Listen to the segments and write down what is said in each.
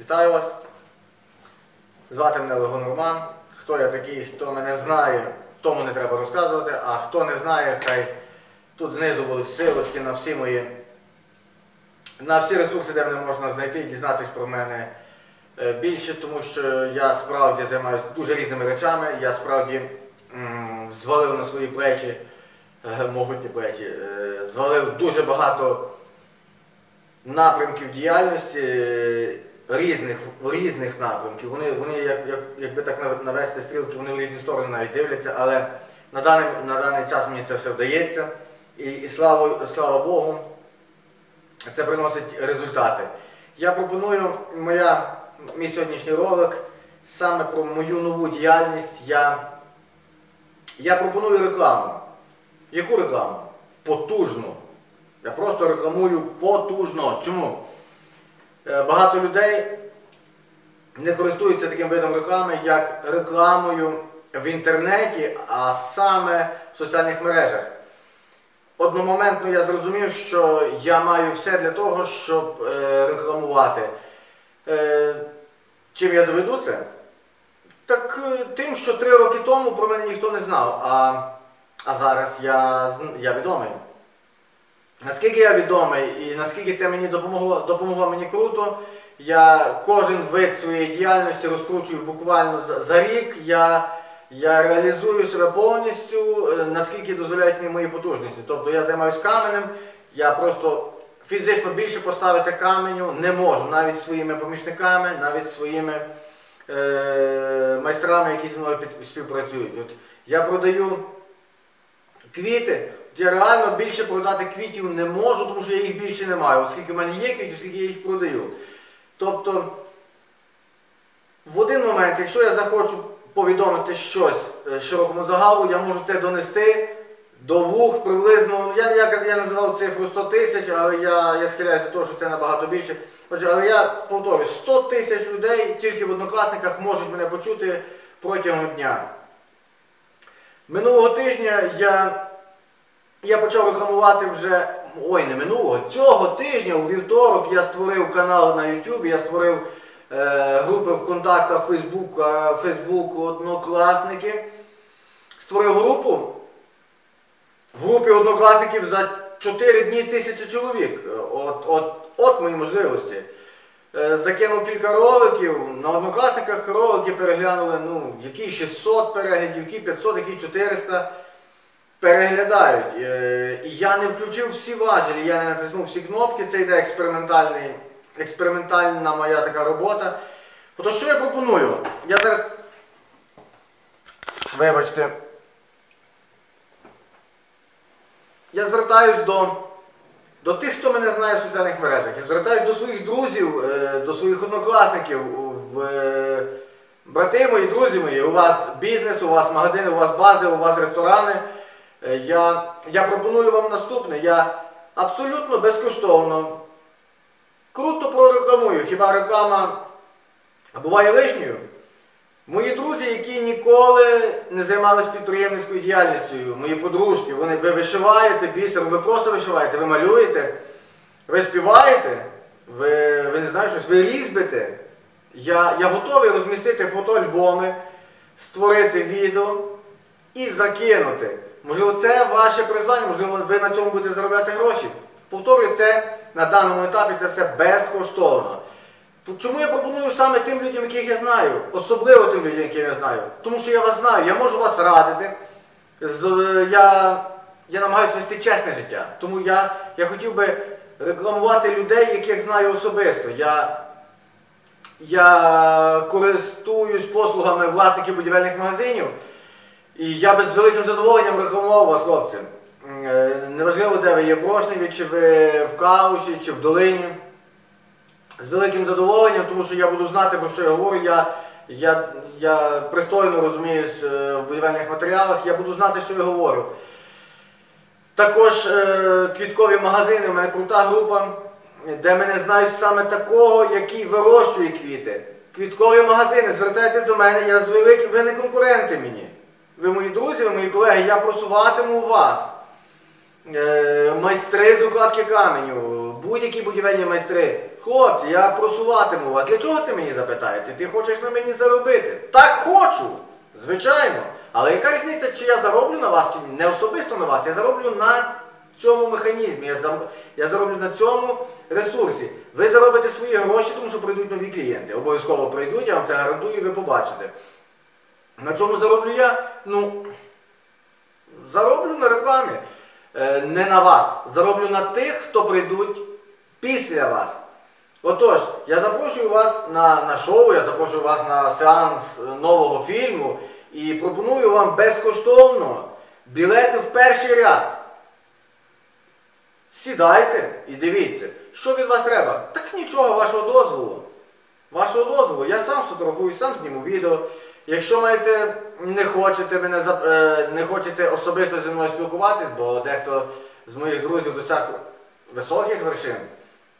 Вітаю вас. Звати мене Легон Роман. Хто я такий, хто мене знає, тому не треба розказувати, а хто не знає, хай тут знизу будуть силочки на всі мої, на всі ресурси, де мене можна знайти і дізнатись про мене е, більше, тому що я справді займаюся дуже різними речами. Я справді звалив на свої плечі, е, могутні плечі, е, звалив дуже багато напрямків діяльності різних, різних напрямків. Вони, вони як, як, якби так навести стрілки, вони в різні сторони навіть дивляться, але на даний, на даний час мені це все вдається. І, і слава, слава Богу, це приносить результати. Я пропоную моя, мій сьогоднішній ролик саме про мою нову діяльність. Я, я пропоную рекламу. Яку рекламу? Потужну. Я просто рекламую потужно. Чому? Е, Багато людей не користуються таким видом реклами, як рекламою в інтернеті, а саме в соціальних мережах. Одномоментно я зрозумів, що я маю все для того, щоб е, рекламувати. Е, чим я доведу це? Так тим, що три роки тому про мене ніхто не знав, а, а зараз я, я відомий. Наскільки я відомий і наскільки це мені допомогло, допомогло мені круто, я кожен вид своєї діяльності розкручую буквально за, за рік. Я, я реалізую себе повністю, е, наскільки дозволяють мені мої потужності. Тобто я займаюся каменем, я просто фізично більше поставити каменю не можу, навіть своїми помічниками, навіть своїми е, майстрами, які зі мною під- співпрацюють. От я продаю квіти. Я реально більше продати квітів не можу, тому що я їх більше не маю. Оскільки в мене є квітів, скільки я їх продаю. Тобто, в один момент, якщо я захочу повідомити щось е, широкому загалу, я можу це донести до вух приблизно. Я, я, я називав цифру 100 тисяч, але я, я схиляюся до того, що це набагато більше. Отже, але я повторюю, 100 тисяч людей тільки в однокласниках можуть мене почути протягом дня. Минулого тижня я, я почав рекламувати вже, ой, не минулого, цього тижня, у вівторок, я створив канал на YouTube, я створив е, групи в контактах Facebook, е, Facebook однокласники. Створив групу. В групі однокласників за 4 дні тисяча чоловік. Е, От, от, от мої можливості. Е, Закинув кілька роликів. На однокласниках ролики переглянули, ну, які 600 переглядів, які 500, які 400 переглядають. Е, І я не включив всі важелі, я не натиснув всі кнопки, це йде експериментальний, експериментальна моя така робота. Ото що я пропоную? Я зараз. Вибачте. Я звертаюсь до, до тих, хто мене знає в соціальних мережах. Я звертаюсь до своїх друзів, е, до своїх однокласників, е, брати мої, друзі мої, у вас бізнес, у вас магазини, у вас бази, у вас ресторани. Е, Я, я пропоную вам наступне. Я абсолютно безкоштовно, круто прорекламую. Хіба реклама буває лишньою? Мої друзі, які ніколи не займалися підприємницькою діяльністю, мої подружки, вони, ви вишиваєте бісером, ви просто вишиваєте, ви малюєте, ви співаєте, ви, ви не знаю щось, ви різьбите. Я, я готовий розмістити фотоальбоми, створити відео і закинути. Можливо, це ваше призвання, можливо, ви на цьому будете заробляти гроші. Повторюю, це на даному етапі це все безкоштовно. Чому я пропоную саме тим людям, яких я знаю, особливо тим людям, яких я знаю? Тому що я вас знаю, я можу вас радити. Я, я намагаюся вести чесне життя. Тому я, я хотів би рекламувати людей, яких знаю особисто. Я, я користуюсь послугами власників будівельних магазинів, і я би з великим задоволенням рекламував вас, хлопці. Е, Неважливо, де ви є в Брошневі, чи ви в Калуші, чи в Долині з великим задоволенням, тому що я буду знати, про що я говорю. Я, я, я пристойно розуміюсь е, в будівельних матеріалах, я буду знати, що я говорю. Також е, квіткові магазини, у мене крута група, де мене знають саме такого, який вирощує квіти. Квіткові магазини, звертайтесь до мене, я з великим, ви не конкуренти мені. Ви мої друзі, ви мої колеги, я просуватиму вас. Е, майстри з укладки каменю, будь-які будівельні майстри, Хлопці, я просуватиму вас. Для чого це мені запитаєте? Ти хочеш на мені заробити? Так хочу! Звичайно. Але яка різниця, чи я зароблю на вас, чи не особисто на вас, я зароблю на цьому механізмі, я, я зароблю на цьому ресурсі. Ви заробите свої гроші, тому що прийдуть нові клієнти. Обов'язково прийдуть, я вам це гарантую, ви побачите. На чому зароблю я? Ну, зароблю на рекламі. Е, не на вас. Зароблю на тих, хто прийдуть після вас. Отож, я запрошую вас на, на шоу, я запрошую вас на сеанс е, нового фільму і пропоную вам безкоштовно білети в перший ряд. Сідайте і дивіться, що від вас треба. Так нічого, вашого дозволу. Вашого дозволу. Я сам сфотографую, сам зніму відео. Якщо маєте, не хочете мене е, не хочете особисто зі мною спілкуватись, бо дехто з моїх друзів досяг високих вершин,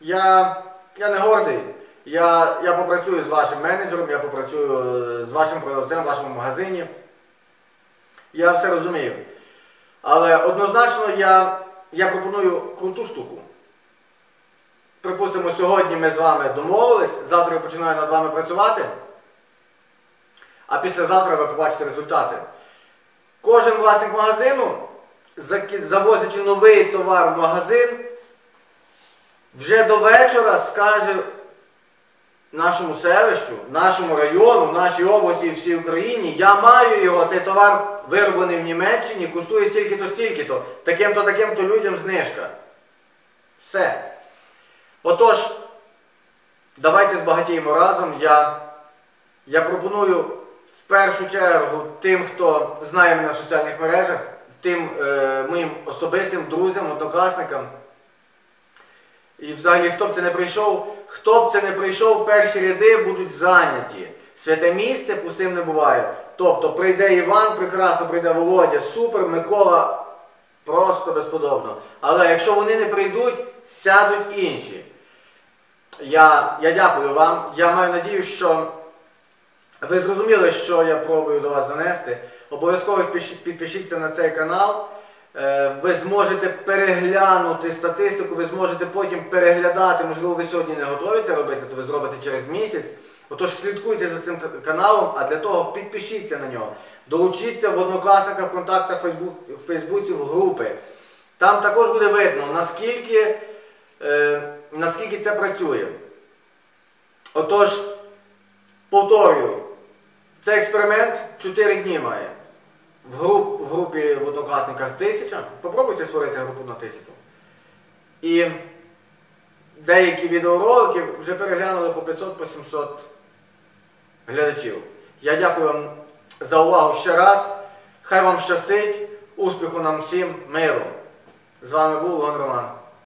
я, я не гордий. Я, я попрацюю з вашим менеджером, я попрацюю е, з вашим продавцем в вашому магазині. Я все розумію. Але однозначно я, я пропоную круту штуку. Припустимо, сьогодні ми з вами домовились, завтра я починаю над вами працювати, а післязавтра ви побачите результати. Кожен власник магазину, завозячи новий товар в магазин, вже до вечора скаже нашому селищу, нашому району, нашій області і всій Україні, я маю його, цей товар вироблений в Німеччині, коштує стільки-то, стільки-то, таким-то, таким-то людям знижка. Все. Отож, давайте збагатіємо разом. Я, я пропоную в першу чергу тим, хто знає мене в соціальних мережах, тим е, моїм особистим друзям, однокласникам. І взагалі, хто б це не прийшов, хто б це не прийшов, перші ряди будуть зайняті. Святе місце пустим не буває. Тобто прийде Іван, прекрасно прийде Володя, супер, Микола просто безподобно. Але якщо вони не прийдуть, сядуть інші. Я, я дякую вам. Я маю надію, що ви зрозуміли, що я пробую до вас донести. Обов'язково підпишіться на цей канал. Е, Ви зможете переглянути статистику, ви зможете потім переглядати, можливо, ви сьогодні не готові це робити, то ви зробите через місяць. Отож слідкуйте за цим каналом, а для того підпишіться на нього. Долучіться в однокласниках, контактах, в Фейсбуці, в групи. Там також буде видно, наскільки, е, наскільки це працює. Отож, повторюю, цей експеримент 4 дні має. В, груп, в групі в однокласниках тисяча. Попробуйте створити групу на тисячу. І деякі відеоролики вже переглянули по 500 по 700 глядачів. Я дякую вам за увагу ще раз. Хай вам щастить, успіху нам всім, миру. З вами був Лон Роман.